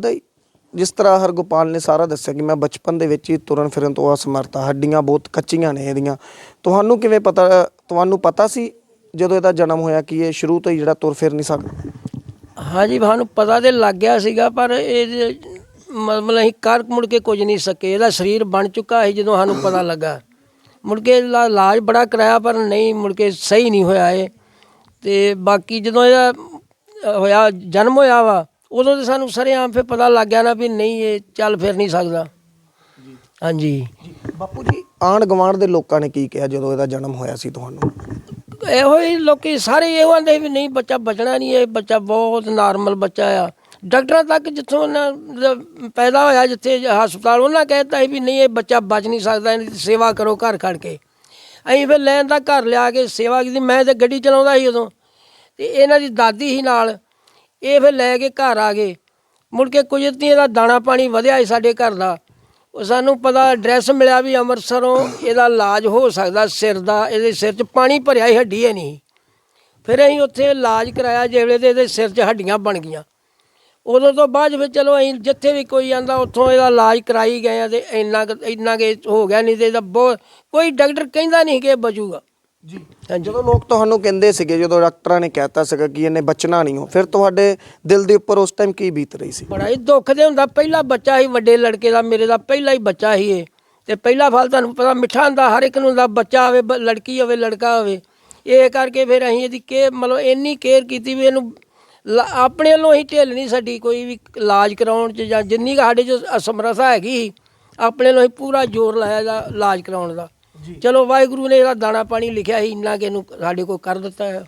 ਦਾ ਜਿਸ ਤਰ੍ਹਾਂ ਹਰਗੋਪਾਲ ਨੇ ਸਾਰਾ ਦੱਸਿਆ ਕਿ ਮੈਂ ਬਚਪਨ ਦੇ ਵਿੱਚ ਹੀ ਤੁਰਨ ਫਿਰਨ ਤੋਂ ਅਸਮਰਥ ਹਾਂ ਹੱਡੀਆਂ ਬਹੁਤ ਕੱਚੀਆਂ ਨੇ ਇਹਦੀਆਂ। ਤੁਹਾਨੂੰ ਕਿਵੇਂ ਪਤਾ, ਤੁਹਾਨੂੰ ਪਤਾ ਸੀ ਜਦੋਂ ਇਹਦਾ ਜਨਮ ਹੋਇਆ ਕਿ ਇਹ ਸ਼ੁਰੂ ਤੋਂ ਹੀ ਜਿਹੜਾ ਤੁਰ ਫਿਰ ਨਹੀਂ ਸਕਦਾ? ਹਾਂਜੀ ਸਾਨੂੰ ਪਤਾ ਤੇ ਲੱਗ ਗਿਆ ਸੀਗਾ, ਪਰ ਇਹ ਮਤਲਬ ਅਸੀਂ ਕਰ ਮੁੜ ਕੇ ਕੁਝ ਨਹੀਂ ਸਕੇ। ਇਹਦਾ ਸਰੀਰ ਬਣ ਚੁੱਕਾ ਸੀ ਜਦੋਂ ਸਾਨੂੰ ਪਤਾ ਲੱਗਾ। ਮੁੜ ਕੇ ਇਲਾਜ ਬੜਾ ਕਰਾਇਆ, ਪਰ ਨਹੀਂ, ਮੁੜ ਕੇ ਸਹੀ ਨਹੀਂ ਹੋਇਆ ਇਹ। ਤੇ ਬਾਕੀ ਜਦੋਂ ਇਹਦਾ ਹੋਇਆ, ਜਨਮ ਹੋਇਆ ਵਾ ਉਦੋਂ ਤੇ ਸਾਨੂੰ ਸਰੇਆਮ ਫਿਰ ਪਤਾ ਲੱਗ ਗਿਆ ਨਾ ਵੀ ਨਹੀਂ ਇਹ ਚੱਲ ਫਿਰ ਨਹੀਂ ਸਕਦਾ। ਹਾਂਜੀ। ਬਾਪੂ ਜੀ ਆਂਢ ਗੁਆਂਢ ਦੇ ਲੋਕਾਂ ਨੇ ਕੀ ਕਿਹਾ ਜਦੋਂ ਇਹਦਾ ਜਨਮ ਹੋਇਆ ਸੀ ਤੁਹਾਨੂੰ? ਇਹੋ ਹੀ ਲੋਕੀ ਸਾਰੇ ਇਹੋ ਆਂਦੇ ਵੀ ਨਹੀਂ ਬੱਚਾ ਬਚਣਾ ਨਹੀਂ ਇਹ ਬੱਚਾ ਬਹੁਤ ਨਾਰਮਲ ਬੱਚਾ ਆ। ਡਾਕਟਰਾਂ ਤੱਕ ਜਿੱਥੋਂ ਉਹਨਾਂ ਦਾ ਪੈਦਾ ਹੋਇਆ ਜਿੱਥੇ ਹਸਪਤਾਲ ਉਹਨਾਂ ਕਹਿਤਾ ਸੀ ਵੀ ਨਹੀਂ ਇਹ ਬੱਚਾ ਬਚ ਨਹੀਂ ਸਕਦਾ ਇਹਦੀ ਸੇਵਾ ਕਰੋ ਘਰ ਖੜ ਕੇ। ਅਸੀਂ ਫਿਰ ਲੈਣ ਦਾ ਘਰ ਲਿਆ ਕੇ ਸੇਵਾ ਕੀਤੀ ਮੈਂ ਤੇ ਗੱਡੀ ਚਲਾਉਂਦਾ ਸੀ ਉਦੋਂ। ਤੇ ਇਹਨਾਂ ਦੀ ਦਾਦੀ ਸੀ ਨਾਲ ਇਹ ਫਿਰ ਲੈ ਕੇ ਘਰ ਆ ਗਏ। ਮੁੜ ਕੇ ਕੁਝ ਤੀ ਇਹਦਾ ਦਾਣਾ ਪਾਣੀ ਵਧਿਆ ਸੀ ਸਾਡੇ ਘਰ ਦਾ। ਉਹ ਸਾਨੂੰ ਪਤਾ ਐਡਰੈਸ ਮਿਲਿਆ ਵੀ ਅੰਮ੍ਰਿਤਸਰੋਂ ਇਹਦਾ ਇਲਾਜ ਹੋ ਸਕਦਾ, ਸਿਰ ਦਾ, ਇਹਦੇ ਸਿਰ 'ਚ ਪਾਣੀ ਭਰਿਆ ਹੀ ਹੱਡੀ ਹੈ ਨਹੀਂ। ਫਿਰ ਅਸੀਂ ਉੱਥੇ ਇਲਾਜ ਕਰਾਇਆ ਜਿਵੇਂ ਤੇ ਇਹਦੇ ਸਿਰ 'ਚ ਹੱਡੀਆਂ ਬਣ ਗਈਆਂ। ਉਦੋਂ ਤੋਂ ਬਾਅਦ ਵਿੱਚ ਚਲੋ ਅਸੀਂ ਜਿੱਥੇ ਵੀ ਕੋਈ ਆਂਦਾ, ਉੱਥੋਂ ਇਹਦਾ ਇਲਾਜ ਕਰਾਈ ਗਏ ਆ ਤੇ ਇੰਨਾ ਕੁ- ਇੰਨਾ ਕਿ ਹੋ ਗਿਆ ਨਹੀਂ ਤੇ ਇਹਦਾ ਬਹੁਤ ਕੋਈ ਡਾਕਟਰ ਕਹਿੰਦਾ ਨਹੀਂ ਕਿ ਇਹ ਬਚੂਗਾ। ਜੀ। ਜਦੋਂ ਲੋਕ ਤੁਹਾਨੂੰ ਕਹਿੰਦੇ ਸੀਗੇ ਜਦੋਂ ਡਾਕਟਰਾਂ ਨੇ ਕਹਿਤਾ ਸੀਗਾ ਕਿ ਇਹਨੇ ਬਚਣਾ ਨਹੀਂ ਹੋ ਫਿਰ ਤੁਹਾਡੇ ਦਿਲ ਦੇ ਉੱਪਰ ਉਸ ਟਾਈਮ ਕੀ ਬੀਤ ਰਹੀ ਸੀ? ਬੜਾ ਹੀ ਦੁੱਖ ਦੇ ਹੁੰਦਾ ਪਹਿਲਾ ਬੱਚਾ ਸੀ ਵੱਡੇ ਲੜਕੇ ਦਾ ਮੇਰੇ ਦਾ ਪਹਿਲਾ ਹੀ ਬੱਚਾ ਸੀ ਇਹ। ਤੇ ਪਹਿਲਾ ਫਲ ਤੁਹਾਨੂੰ ਪਤਾ ਮਿੱਠਾ ਹੁੰਦਾ ਹਰ ਇੱਕ ਨੂੰ ਹੁੰਦਾ ਬੱਚਾ ਹੋਵੇ ਬ- ਲੜਕੀ ਹੋਵੇ ਲੜਕਾ ਹੋਵੇ। ਇਹ ਕਰਕੇ ਫਿਰ ਅਸੀਂ ਇਹਦੀ ਕੇ ਮਤਲਬ ਇੰਨੀ ਕੇਅਰ ਕੀਤੀ ਵੀ ਇਹਨੂੰ ਲ- ਆਪਣੇ ਵੱਲੋਂ ਹੀ ਢਿੱਲ ਨਹੀਂ ਸਾਡੀ ਕੋਈ ਵੀ ਇਲਾਜ ਕਰਾਉਣ ਚ ਜਾਂ ਜਿੰਨੀ ਕੁ ਸਾਡੇ ਚ ਅਸਮਰਥਾ ਹੈਗੀ ਸੀ, ਆਪਣੇ ਵੱਲੋਂ ਹੀ ਪੂਰਾ ਜ਼ੋਰ ਲਾਇਆ ਦਾ ਇਲਾਜ ਕਰਾਉਣ ਦਾ। ਚਲੋ ਵਾਹਿਗੁਰੂ ਨੇ ਇਹਦਾ ਦਾਣਾ ਪਾਣੀ ਲਿਖਿਆ ਸੀ, ਇੰਨਾ ਕਿ ਇਹਨੂੰ ਸਾਡੇ ਕੋਲ ਕਰ ਦਿੱਤਾ ਹੈ।